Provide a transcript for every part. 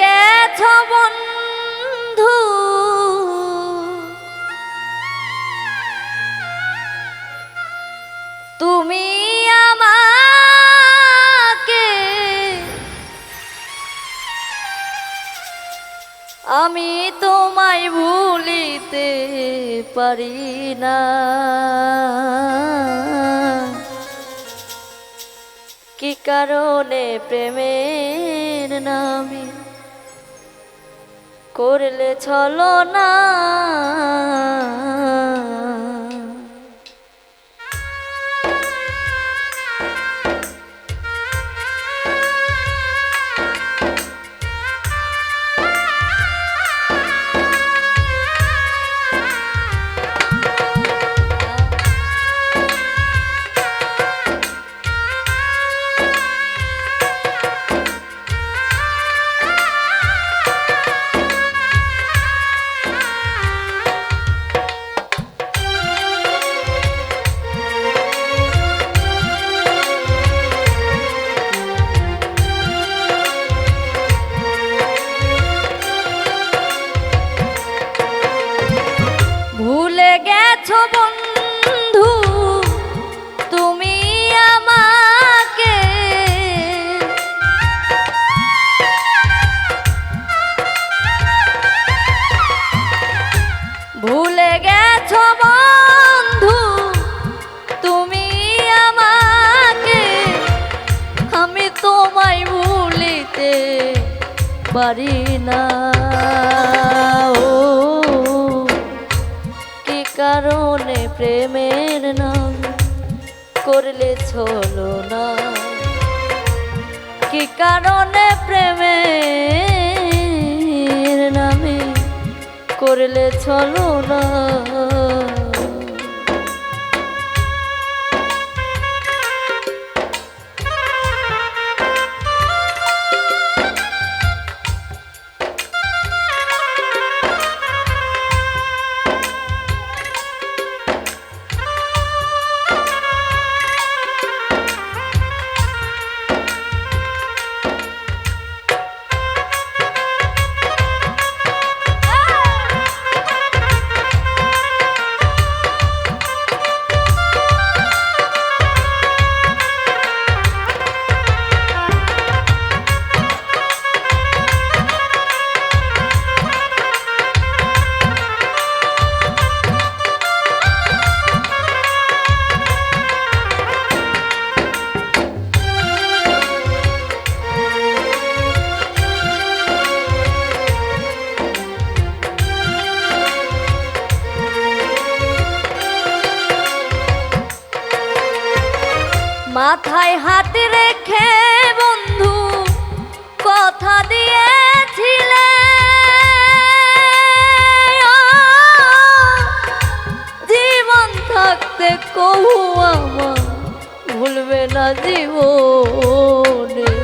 গেছ বন্ধু। তুমি আমাকে আমি তোমায় ভুলিতে পারি না। কি কারণে প্রেমের নামে করলে ছলো না। কারণে প্রেমের নাম করলে ছলো না। কি কারণে প্রেমের নামে করলে ছলো না? মাথায় হাত রেখে বন্ধু কথা দিয়েছিলে। জীবন থাকতে কহু আমার ভুলবে না জীবনে।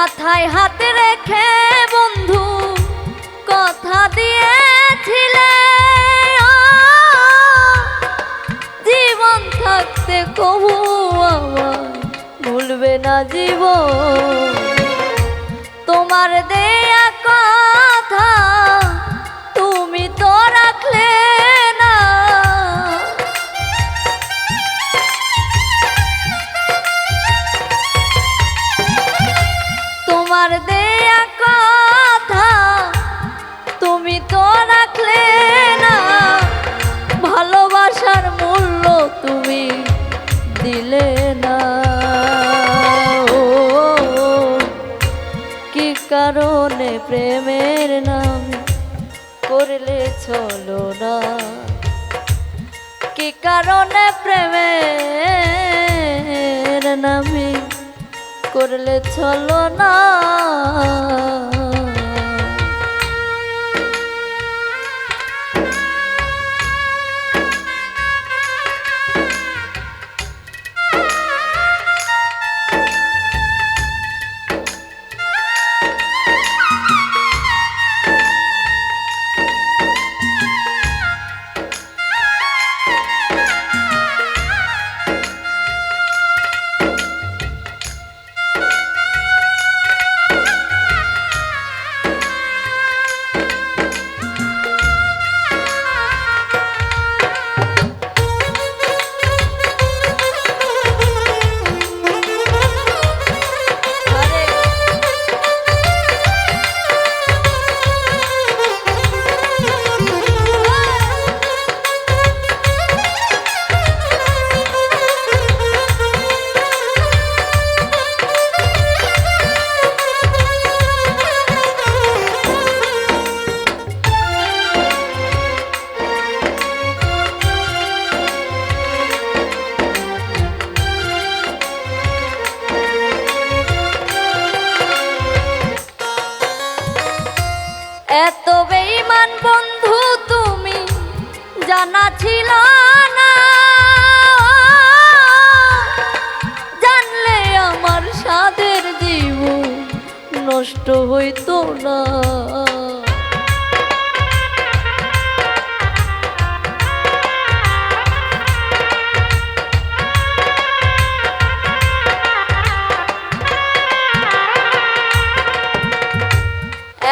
মাথায় হাত রেখে বন্ধু কথা দিয়েছিলে। জীবন থাকতে কবু আমার ভুলবে না জীবন। তোমার দেয়া প্রেমের নাম করলে চলো না। কি কারণে প্রেমের নামে করলে চলো না?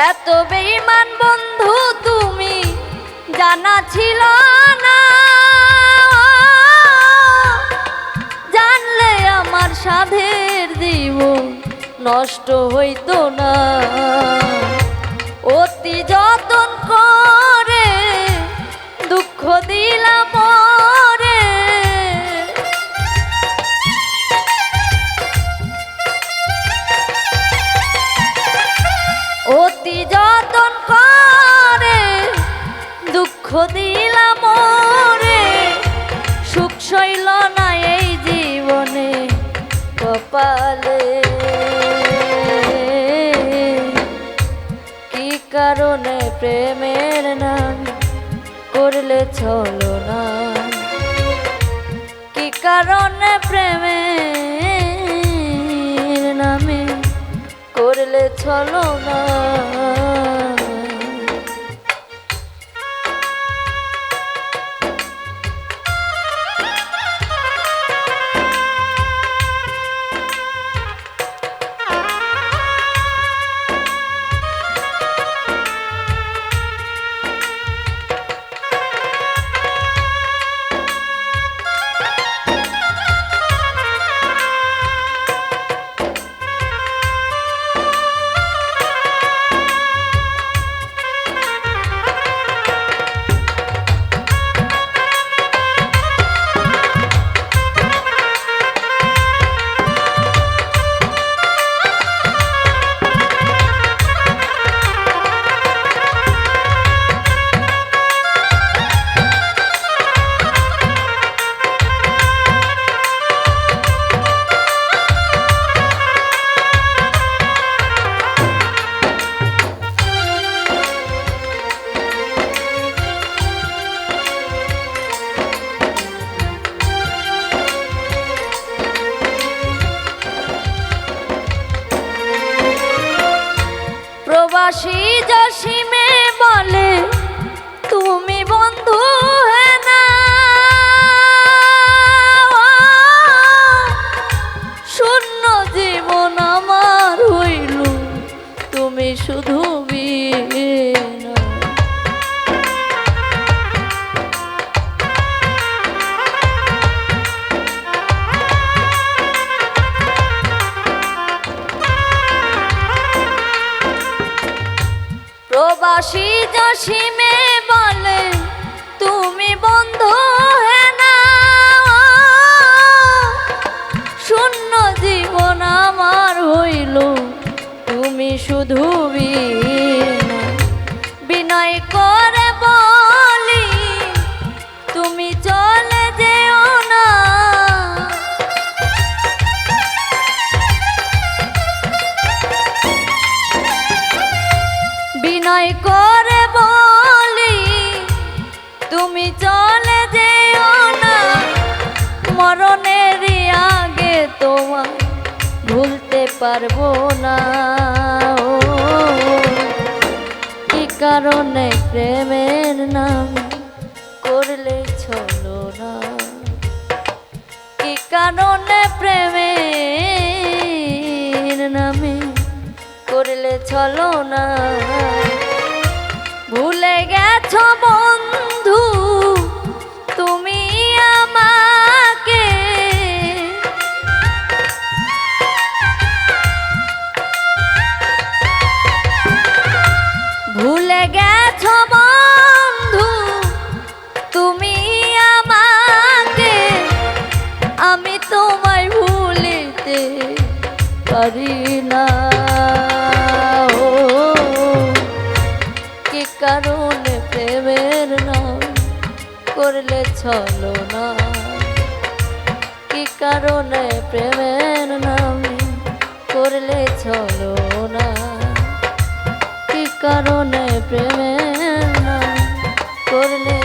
এত বেঈমান বন্ধু তুমি জানা ছিল না। জানলে আমার সাধের জীবন নষ্ট হইতো না। প্রেমের নাম করলে চলো না। কি কারণে প্রেমে নামে করলে চলো না? প্রবাসী জসিমে পারব না। কি কারণে প্রেমের নাম করলে চলো না? কি কারণে প্রেমের নামে করলে চলো না? তোমায় ভুলিতে পারি না। ও, কি কারণে প্রেমের নাম করলে চলো না? কি কারণে প্রেমের নাম করলে চলো না? কি কারণে প্রেমের নাম করলে